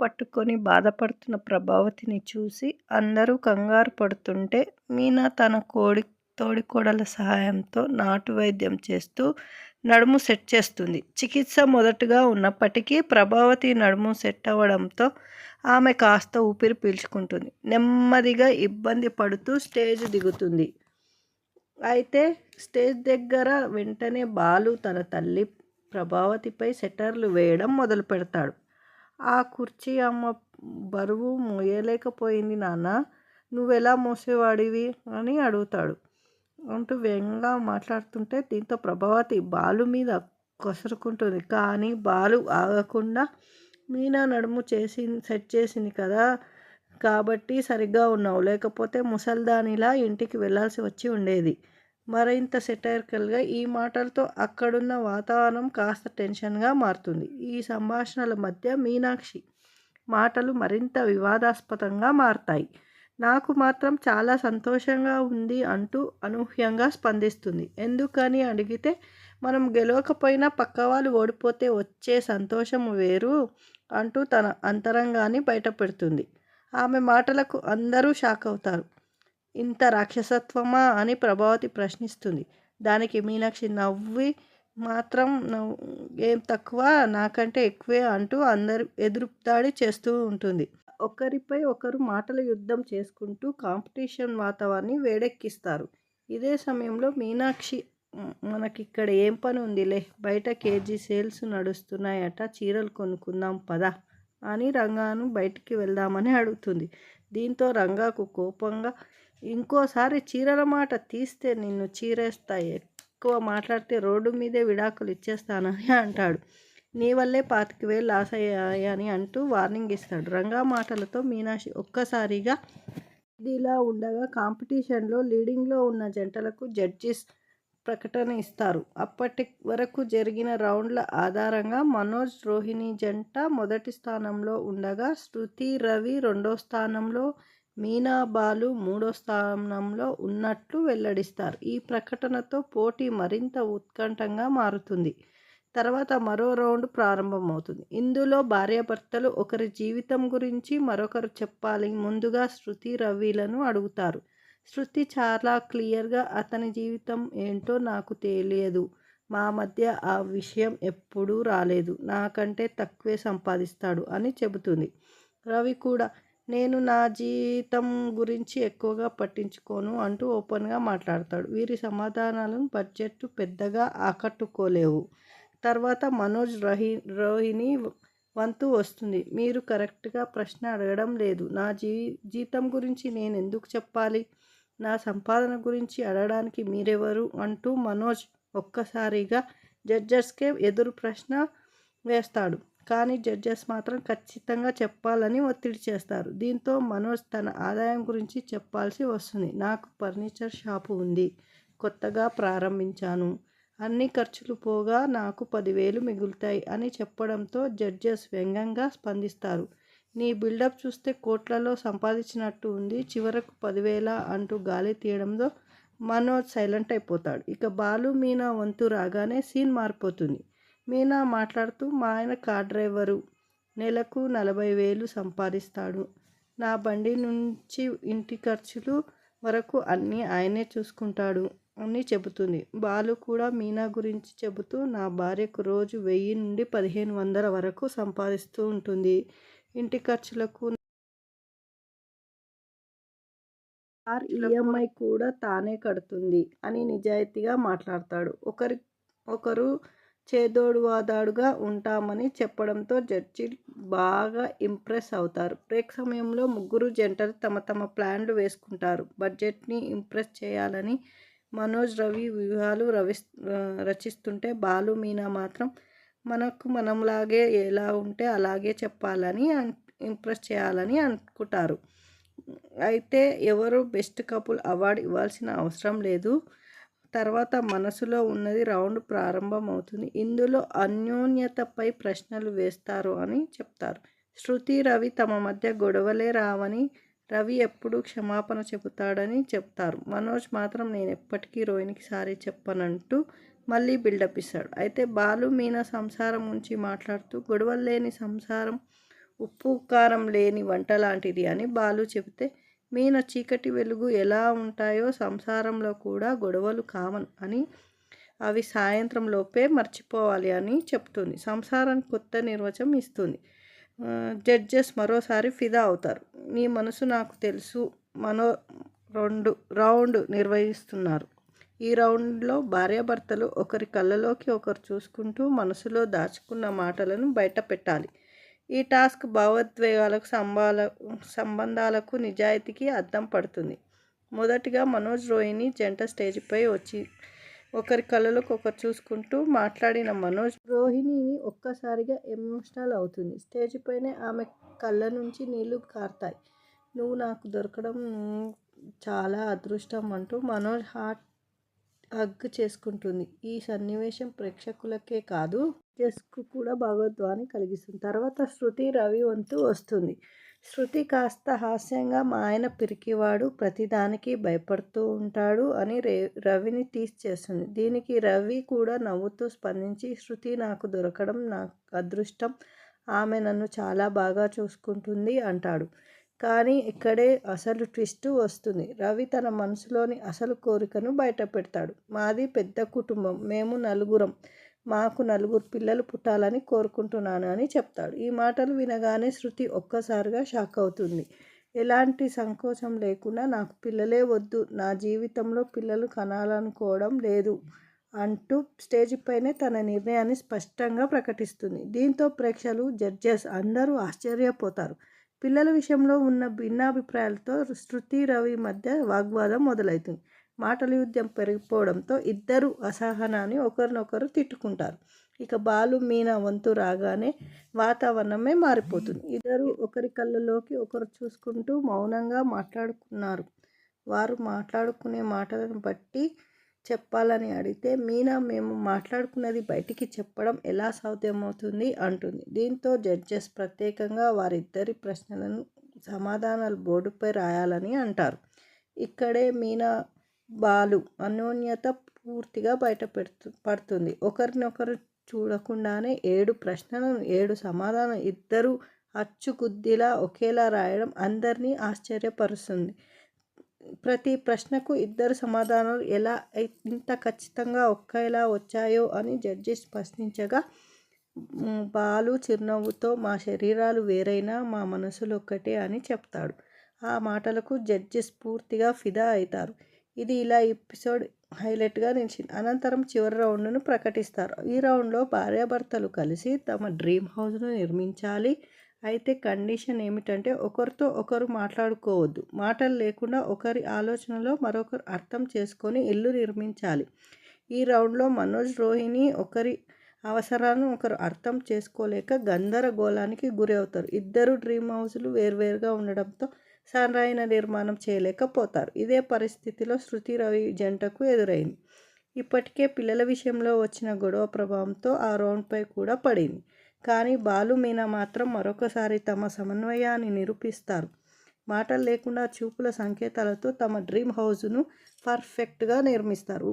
పట్టుకొని బాధపడుతున్న ప్రభావతిని చూసి అందరూ కంగారు పడుతుంటే మీనా తన కోడి తోడికోడల సహాయంతో నాటు వైద్యం చేస్తూ నడుము సెట్ చేస్తుంది. చికిత్స మొదటగా ఉన్నప్పటికీ ప్రభావతి నడుము సెట్ అవ్వడంతో ఆమె కాస్త ఊపిరి పీల్చుకుంటుంది. నెమ్మదిగా ఇబ్బంది పడుతూ స్టేజ్ దిగుతుంది. అయితే స్టేజ్ దగ్గర వెంటనే బాలు తన తల్లి ప్రభావతిపై సెటర్లు వేయడం మొదలు పెడతాడు ఆ కుర్చీ అమ్మ బరువు మోయలేకపోయింది నాన్న. నువ్వెలా మోసేవాడివి? అని అడుగుతాడు. అంటూ వ్యంగ్యంగా మాట్లాడుతుంటే దీంతో ప్రభావతి బాలు మీద కొసరుకుంటుంది. కానీ బాలు ఆగకుండా మీనా నడుము చేసి సెట్ చేసింది కదా. కాబట్టి సరిగ్గా ఉన్నావు. లేకపోతే ముసల్దానిలా ఇంటికి వెళ్ళాల్సి వచ్చి ఉండేది. మరింత సెటైరికల్గా ఈ మాటలతో అక్కడున్న వాతావరణం కాస్త టెన్షన్గా మారుతుంది. ఈ సంభాషణల మధ్య మీనాక్షి మాటలు మరింత వివాదాస్పదంగా మారతాయి. నాకు మాత్రం చాలా సంతోషంగా ఉంది అంటూ అనూహ్యంగా స్పందిస్తుంది. ఎందుకని అడిగితే మనం గెలవకపోయినా పక్కవాళ్ళు ఓడిపోతే వచ్చే సంతోషం వేరు అంటూ తన అంతరంగాన్ని బయటపెడుతుంది. ఆమె మాటలకు అందరూ షాక్ అవుతారు. ఇంత రాక్షసత్వమా అని ప్రభావతి ప్రశ్నిస్తుంది. దానికి మీనాక్షి నవ్వి మాత్రం ఏం తక్కువ? నాకంటే ఎక్కువే అంటూ అందరు ఎదురుదాడి చేస్తూ ఉంటుంది. ఒకరిపై ఒకరు మాటల యుద్ధం చేసుకుంటూ కాంపిటీషన్ వాతావరణాన్ని వేడెక్కిస్తారు. ఇదే సమయంలో మీనాక్షి మనకిక్కడ ఏం పని ఉందిలే? బయట కేజీ సేల్స్ నడుస్తున్నాయట చీరలు కొనుక్కుందాం పదా. అని రంగాను బయటికి వెళ్దామని అడుగుతుంది. దీంతో రంగాకు కోపంగా ఇంకోసారి చీరల మాట తీస్తే నిన్ను చీరేస్తాయి ఎక్కువ మాట్లాడితే రోడ్డు మీదే విడాకులు ఇచ్చేస్తానని అంటాడు. నీ వల్లే పాతికి వేలు లాస్ అయ్యాయని అంటూ వార్నింగ్ ఇస్తాడు. రంగా మాటలతో మీనాక్షి ఒక్కసారిగా ఇదిలా ఉండగా కాంపిటీషన్లో లీడింగ్లో ఉన్న జంటలకు జడ్జిస్ ప్రకటన ఇస్తారు. అప్పటి వరకు జరిగిన రౌండ్ల ఆధారంగా మనోజ్ రోహిణి జంట మొదటి స్థానంలో ఉండగా శృతి రవి రెండో స్థానంలో మీనా బాలు మూడో స్థానంలో ఉన్నట్లు వెల్లడిస్తారు. ఈ ప్రకటనతో పోటీ మరింత ఉత్కంఠంగా మారుతుంది. తర్వాత మరో రౌండ్ ప్రారంభమవుతుంది. ఇందులో భార్యాభర్తలు ఒకరి జీవితం గురించి మరొకరు చెప్పాలి. ముందుగా శృతి రవిలను అడుగుతారు. శృతి చాలా క్లియర్గా అతని జీవితం ఏంటో నాకు తెలియదు. మా మధ్య ఆ విషయం ఎప్పుడూ రాలేదు. నాకంటే తక్కువే సంపాదిస్తాడు అని చెబుతుంది. రవి కూడా నేను నా జీతం గురించి ఎక్కువగా పట్టించుకోను అంటూ ఓపెన్గా మాట్లాడతాడు. వీరి సమాధానాలను బడ్జెట్ పెద్దగా ఆకట్టుకోలేవు. తర్వాత మనోజ్ రహి రోహిణి వంతు వస్తుంది. మీరు కరెక్ట్గా ప్రశ్న అడగడం లేదు. నా జీ జీతం గురించి నేను ఎందుకు చెప్పాలి? నా సంపాదన గురించి అడగడానికి మీరెవరు? అంటూ మనోజ్ ఒక్కసారిగా జడ్జెస్కే ఎదురు ప్రశ్న వేస్తాడు. కానీ జడ్జెస్ మాత్రం ఖచ్చితంగా చెప్పాలని ఒత్తిడి చేస్తారు. దీంతో మనోజ్ తన ఆదాయం గురించి చెప్పాల్సి వస్తుంది. నాకు ఫర్నిచర్ షాపు ఉంది. కొత్తగా ప్రారంభించాను. అన్ని ఖర్చులు పోగా నాకు పదివేలు మిగులుతాయి అని చెప్పడంతో జడ్జెస్ వ్యంగ్యంగా స్పందిస్తారు. నీ బిల్డప్ చూస్తే కోట్లలో సంపాదించినట్టు ఉంది. చివరకు పదివేల అంటూ గాలి తీయడంతో మనోజ్ సైలెంట్ అయిపోతాడు. ఇక బాలు మీనా వంతు రాగానే సీన్ మారిపోతుంది. మీనా మాట్లాడుతూ మా ఆయన కార్ డ్రైవరు నెలకు నలభై వేలు సంపాదిస్తాడు. నా బండి నుంచి ఇంటి ఖర్చులు వరకు అన్నీ ఆయనే చూసుకుంటాడు అని చెబుతుంది. బాలు కూడా మీనా గురించి చెబుతూ నా భార్యకు రోజు వెయ్యి నుండి పదిహేను వందల వరకు సంపాదిస్తూ ఉంటుంది. ఇంటి ఖర్చులకు కార్ ఈఎంఐ కూడా తానే కడుతుంది అని నిజాయితీగా మాట్లాడతాడు. ఒకరి ఒకరు చేదోడు వాదాడుగా ఉంటామని చెప్పడంతో జడ్జి బాగా ఇంప్రెస్ అవుతారు. బ్రేక్ సమయంలో ముగ్గురు జంటలు తమ తమ ప్లాన్లు వేసుకుంటారు. బడ్జెట్ని ఇంప్రెస్ చేయాలని మనోజ్ రవి వ్యూహాలు రవి రచిస్తుంటే బాలు మీనా మాత్రం మనకు మనంలాగే ఎలా ఉంటే అలాగే చెప్పాలని ఇంప్రెస్ చేయాలని అనుకుంటారు. అయితే ఎవరు బెస్ట్ కపుల్ అవార్డు ఇవ్వాల్సిన అవసరం లేదు. తర్వాత మనసులో ఉన్నది రౌండ్ ప్రారంభమవుతుంది. ఇందులో అన్యోన్యతపై ప్రశ్నలు వేస్తారు అని చెప్తారు. శృతి రవి తమ మధ్య గొడవలే రావని రవి ఎప్పుడు క్షమాపణ చెబుతాడని చెప్తారు. మనోజ్ మాత్రం నేను ఎప్పటికీ రోహిణికి సారీ చెప్పనంటూ మళ్ళీ బిల్డప్ ఇస్తాడు. అయితే బాలు మీన సంసారం గురించి మాట్లాడుతూ గొడవలు లేని సంసారం ఉప్పు కారం లేని వంట లాంటిది అని బాలు చెబితే మీన చీకటి వెలుగు ఎలా ఉంటాయో సంసారంలో కూడా గొడవలు కామన్ అని అవి సాయంత్రం లోపే మర్చిపోవాలి అని చెప్తుంది. సంసారానికి కొత్త నిర్వచనం ఇస్తుంది. జడ్జెస్ మరోసారి ఫిదా అవుతారు. నీ మనసు నాకు తెలుసు. మనో రెండు రౌండ్ నిర్వహిస్తున్నారు. ఈ రౌండ్లో భార్యాభర్తలు ఒకరి కళ్ళలోకి ఒకరు చూసుకుంటూ మనసులో దాచుకున్న మాటలను బయట పెట్టాలి. ఈ టాస్క్ భావోద్వేగాలకు సంబాల సంబంధాలకు నిజాయితీకి అద్దం పడుతుంది. మొదటిగా మనోజ్ రోహిణి జంట స్టేజ్పై వచ్చి ఒకరి కళ్ళలోకి ఒకరు చూసుకుంటూ మాట్లాడిన మనోజ్ రోహిణిని ఒక్కసారిగా ఎమోషనల్ అవుతుంది. స్టేజ్ పైనే ఆమె కళ్ళ నుంచి నీళ్ళు కారుతాయి. నువ్వు నాకు దొరకడం చాలా అదృష్టం అంటూ మనోజ్ హార్ట్ హగ్ చేసుకుంటుంది. ఈ సన్నివేశం ప్రేక్షకులకే కాదు జస్కు కూడా భాగోద్వాన్ని కలిగిస్తుంది. తర్వాత శృతి రవి వంతు వస్తుంది. శృతి కాస్త హాస్యంగా మా ఆయన పిరికివాడు ప్రతిదానికి భయపడుతూ ఉంటాడు అని రే రవిని తీసి చేస్తుంది. దీనికి రవి కూడా నవ్వుతూ స్పందించి శృతి నాకు దొరకడం నాకు అదృష్టం ఆమె నన్ను చాలా బాగా చూసుకుంటుంది అంటాడు. కానీ ఇక్కడే అసలు ట్విస్ట్ వస్తుంది. రవి తన మనసులోని అసలు కోరికను బయట పెడతాడు మాది పెద్ద కుటుంబం. మేము నలుగురం. మాకు నలుగురు పిల్లలు పుట్టాలని కోరుకుంటున్నాను అని చెప్తాడు. ఈ మాటలు వినగానే శృతి ఒక్కసారిగా షాక్ అవుతుంది. ఎలాంటి సంకోచం లేకుండా నాకు పిల్లలే వద్దు. నా జీవితంలో పిల్లలు కనాలనుకోవడం లేదు అంటూ స్టేజ్ పైనే తన నిర్ణయాన్ని స్పష్టంగా ప్రకటిస్తుంది. దీంతో ప్రేక్షకులు జడ్జెస్ అందరూ ఆశ్చర్యపోతారు. పిల్లల విషయంలో ఉన్న భిన్నాభిప్రాయాలతో శృతి రవి మధ్య వాగ్వాదం మొదలవుతుంది. మాటల యుద్ధం పెరిగిపోవడంతో ఇద్దరు అసహనాన్ని ఒకరినొకరు తిట్టుకుంటారు. ఇక బాలు మీన వంతు రాగానే వాతావరణమే మారిపోతుంది. ఇద్దరు ఒకరి కళ్ళలోకి ఒకరు చూసుకుంటూ మౌనంగా మాట్లాడుకున్నారు. వారు మాట్లాడుకునే మాటలను బట్టి చెప్పాలని అడిగితే మీనా మేము మాట్లాడుకున్నది బయటికి చెప్పడం ఎలా సాధ్యమవుతుంది? అంటుంది. దీంతో జడ్జెస్ ప్రత్యేకంగా వారిద్దరి ప్రశ్నలను సమాధానాలు బోర్డుపై రాయాలని అంటారు. ఇక్కడే మీనా బాలు అన్యోన్యత పూర్తిగా బయట పెడుతు పడుతుంది. ఒకరినొకరు చూడకుండానే ఏడు ప్రశ్నలను ఏడు సమాధానం ఇద్దరు అచ్చుకుద్దిలా ఒకేలా రాయడం అందరినీ ఆశ్చర్యపరుస్తుంది. ప్రతి ప్రశ్నకు ఇద్దరు సమాధానాలు ఎలా ఇంత ఖచ్చితంగా ఒకేలా వచ్చాయో అని జడ్జి ప్రశ్నించగా బాలు చిరునవ్వుతో మా శరీరాలు వేరైనా మా మనసులు ఒక్కటే అని చెప్తాడు. ఆ మాటలకు జడ్జెస్ పూర్తిగా ఫిదా అవుతారు ఇది ఇలా ఎపిసోడ్ హైలైట్గా నిలిచింది. అనంతరం చివరి రౌండ్ను ప్రకటిస్తారు. ఈ రౌండ్లో భార్యాభర్తలు కలిసి తమ డ్రీమ్ హౌస్ను నిర్మించాలి. అయితే కండిషన్ ఏమిటంటే ఒకరితో ఒకరు మాట్లాడుకోవద్దు. మాటలు లేకుండా ఒకరి ఆలోచనలో మరొకరు అర్థం చేసుకొని ఇల్లు నిర్మించాలి. ఈ రౌండ్లో మనోజ్ రోహిణి ఒకరి అవసరాలను ఒకరు అర్థం చేసుకోలేక గందరగోళానికి గురి అవుతారు ఇద్దరు డ్రీమ్ హౌస్లు వేర్వేరుగా ఉండడంతో సన్రాయన నిర్మాణం చేయలేకపోతారు. ఇదే పరిస్థితిలో శృతి రవి జంటకు ఎదురైంది. ఇప్పటికే పిల్లల విషయంలో వచ్చిన గొడవ ప్రభావంతో ఆ రౌండ్పై కూడా పడింది. కానీ బాలు మీనా మాత్రం మరొకసారి తమ సమన్వయాన్ని నిరూపిస్తారు. మాటలు లేకుండా చూపుల సంకేతాలతో తమ డ్రీమ్ హౌస్ను పర్ఫెక్ట్గా నిర్మిస్తారు.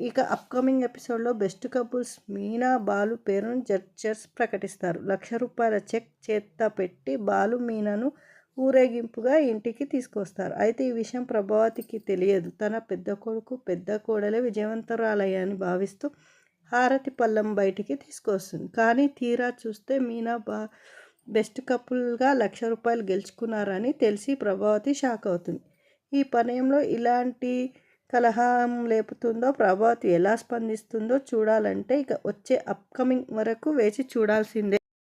ఇక అప్కమింగ్ ఎపిసోడ్లో బెస్ట్ కపుల్స్ మీనా బాలు పేరును జడ్జర్స్ ప్రకటిస్తారు. లక్ష రూపాయల చెక్ చేత్త పెట్టి బాలు మీనాను ఊరేగింపుగా ఇంటికి తీసుకొస్తారు. అయితే ఈ విషయం ప్రభావతికి తెలియదు. తన పెద్ద కొడుకు పెద్ద కోడలే విజయవంతరాలయ్యని భావిస్తూ హారతి పళ్ళం బయటికి తీసుకొస్తుంది. కానీ తీరా చూస్తే మీనా బా బెస్ట్ కపుల్గా లక్ష రూపాయలు గెలుచుకున్నారని తెలిసి ప్రభావతి షాక్ అవుతుంది. ఈ పనయంలో ఇలాంటి కలహం లేపుతుందో ప్రభావతి ఎలా స్పందిస్తుందో చూడాలంటే ఇక వచ్చే అప్కమింగ్ వరకు వేచి చూడాల్సిందే.